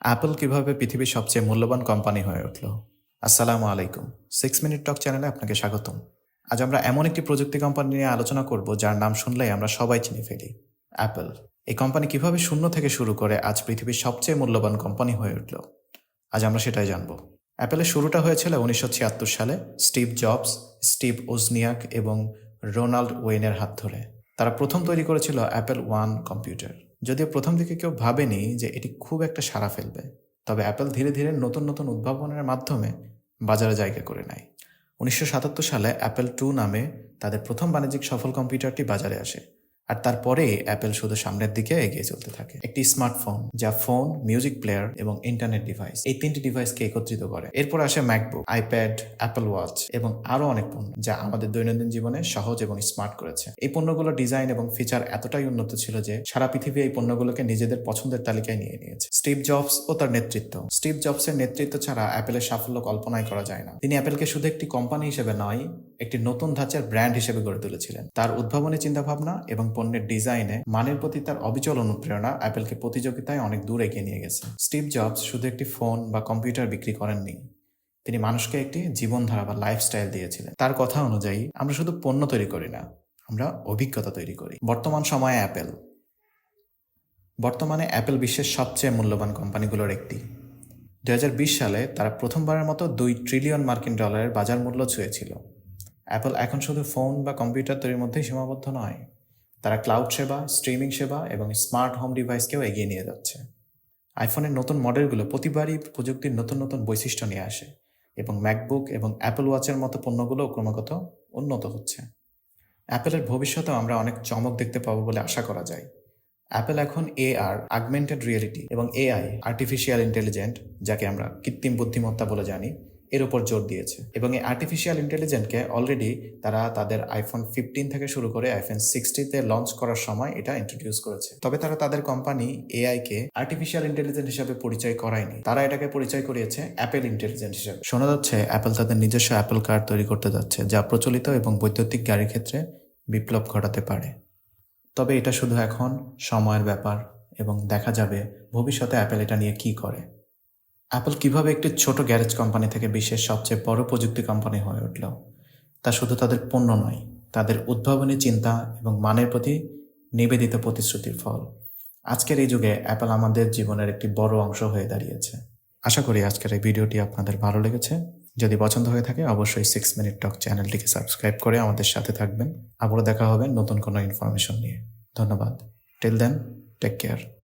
Apple কীভাবে পৃথিবীর সবচেয়ে মূল্যবান কোম্পানি হয়ে উঠল? আসসালামু আলাইকুম। সিক্স মিনিট টক চ্যানেলে আপনাকে স্বাগতম। আজ আমরা এমন একটি প্রযুক্তি কোম্পানি নিয়ে আলোচনা করব, যার নাম শুনলেই আমরা সবাই চিনে ফেলি অ্যাপল এই কোম্পানি কীভাবে শূন্য থেকে শুরু করে আজ পৃথিবীর সবচেয়ে মূল্যবান কোম্পানি হয়ে উঠল? আজ আমরা সেটাই জানব। অ্যাপেলের শুরুটা হয়েছিল উনিশশো ছিয়াত্তর সালে স্টিভ জবস, স্টিভ ওজনিয়াক এবং রোনাল্ড ওয়েনের হাত ধরে। তারা প্রথম তৈরি করেছিল অ্যাপেল ওয়ান কম্পিউটার যদিও প্রথম দিকে কেউ ভাবেনি যে এটি খুব একটা সাড়া ফেলবে, তবে অ্যাপেল ধীরে ধীরে নতুন নতুন উদ্ভাবনের মাধ্যমে বাজারে জায়গা করে নেয়। উনিশশো সাতাত্তর সালে অ্যাপেল টু নামে তাদের প্রথম বাণিজ্যিক সফল কম্পিউটারটি বাজারে আসে। আর তারপরেই অ্যাপেল শুধু সামনের দিকে এগিয়ে চলতে থাকে। একটি স্মার্টফোন যা ফোন মিউজিক প্লেয়ার এবং ইন্টারনেট ডিভাইস এই তিনটি ডিভাইসকে একত্রিত করে। এরপর আসে ম্যাকবুক আইপ্যাড অ্যাপল ওয়াচ এবং আরও অনেক পণ্য, যা আমাদের দৈনন্দিন জীবনে সহজ এবং স্মার্ট করেছে। এই পণ্যগুলোর ডিজাইন এবং ফিচার এতটাই উন্নত ছিল যে সারা পৃথিবী এই পণ্যগুলোকে নিজেদের পছন্দের তালিকায় নিয়ে নিয়েছে। স্টিভ জবস ও তার নেতৃত্ব। স্টিভ জবসের নেতৃত্ব ছাড়া অ্যাপেলের সাফল্য কল্পনাই করা যায় না। তিনি অ্যাপেলকে শুধু একটি কোম্পানি হিসেবে নয়, একটি নতুন ধাঁচের ব্র্যান্ড হিসেবে গড়ে তুলেছিলেন। তার উদ্ভাবনী চিন্তাভাবনা এবং পণ্যের ডিজাইনে মানের প্রতি তার অবিচল অনুপ্রেরণা অ্যাপেলকে প্রতিযোগিতায় অনেক দূর এগিয়ে নিয়ে গেছে। স্টিভ জবস শুধু একটি ফোন বা কম্পিউটার বিক্রি করেননি, তিনি মানুষকে একটি জীবনধারা বা লাইফস্টাইল দিয়েছিলেন। তার কথা অনুযায়ী, আমরা শুধু পণ্য তৈরি করি না, আমরা অভিজ্ঞতা তৈরি করি। বর্তমান সময়ে অ্যাপেল। বর্তমানে অ্যাপেল বিশ্বের সবচেয়ে মূল্যবান কোম্পানিগুলোর একটি। দু হাজার বিশ সালে তারা প্রথমবারের মতো দুই ট্রিলিয়ন মার্কিন ডলারের বাজার মূল্য ছুঁয়েছিল। অ্যাপল এখন শুধু ফোন বা কম্পিউটার তৈরির মধ্যেই সীমাবদ্ধ নয়। তারা ক্লাউড সেবা স্ট্রিমিং সেবা এবং স্মার্ট হোম ডিভাইসকেও এগিয়ে নিয়ে যাচ্ছে। আইফোনের নতুন মডেলগুলো প্রতিবারই প্রযুক্তির নতুন নতুন বৈশিষ্ট্য নিয়ে আসে এবং ম্যাকবুক এবং অ্যাপল ওয়াচের মতো পণ্যগুলো ক্রমাগত উন্নত হচ্ছে। অ্যাপেলের ভবিষ্যতেও আমরা অনেক চমক দেখতে পাবো বলে আশা করা যায়। অ্যাপেল এখন এআর আগমেন্টেড রিয়েলিটি এবং এআই আর্টিফিশিয়াল ইন্টেলিজেন্ট যাকে আমরা কৃত্রিম বুদ্ধিমত্তা বলে জানি এর উপর জোর দিয়েছে। এবং এই আর্টিফিশিয়াল ইন্টেলিজেন্টকে অলরেডি তারা তাদের আইফোন ফিফটিন থেকে শুরু করে আইফোন সিক্সটিতে লঞ্চ করার সময় এটা ইন্ট্রোডিউস করেছে। তবে তারা তাদের কোম্পানি এআই কে আর্টিফিশিয়াল ইন্টেলিজেন্ট হিসাবে পরিচয় করায়নি। তারা এটাকে পরিচয় করিয়েছে অ্যাপেল ইন্টেলিজেন্ট হিসেবে। শোনা যাচ্ছে অ্যাপেল তাদের নিজস্ব অ্যাপেল কার তৈরি করতে যাচ্ছে, যা প্রচলিত এবং বৈদ্যুতিক গাড়ির ক্ষেত্রে বিপ্লব ঘটাতে পারে। তবে এটা শুধু এখন সময়ের ব্যাপার এবং দেখা যাবে ভবিষ্যতে অ্যাপেল এটা নিয়ে কি করে। অ্যাপল কীভাবে একটি ছোট গ্যারেজ কোম্পানি থেকে বিশ্বের সবচেয়ে বড় প্রযুক্তি কোম্পানি হয়ে উঠল? তা শুধু তাদের পণ্য নয়, তাদের উদ্ভাবনী চিন্তা এবং মানের প্রতি নিবেদিত প্রতিশ্রুতির ফল। আজকের এই যুগে অ্যাপল আমাদের জীবনের একটি বড় অংশ হয়ে দাঁড়িয়েছে। আশা করি আজকের এই ভিডিওটি আপনাদের ভালো লেগেছে। যদি পছন্দ হয়ে থাকে, অবশ্যই সিক্স মিনিট টক চ্যানেলটিকে সাবস্ক্রাইব করে আমাদের সাথে থাকবেন। আবারও দেখা হবে নতুন কোনো ইনফরমেশন নিয়ে। ধন্যবাদ। Till then take care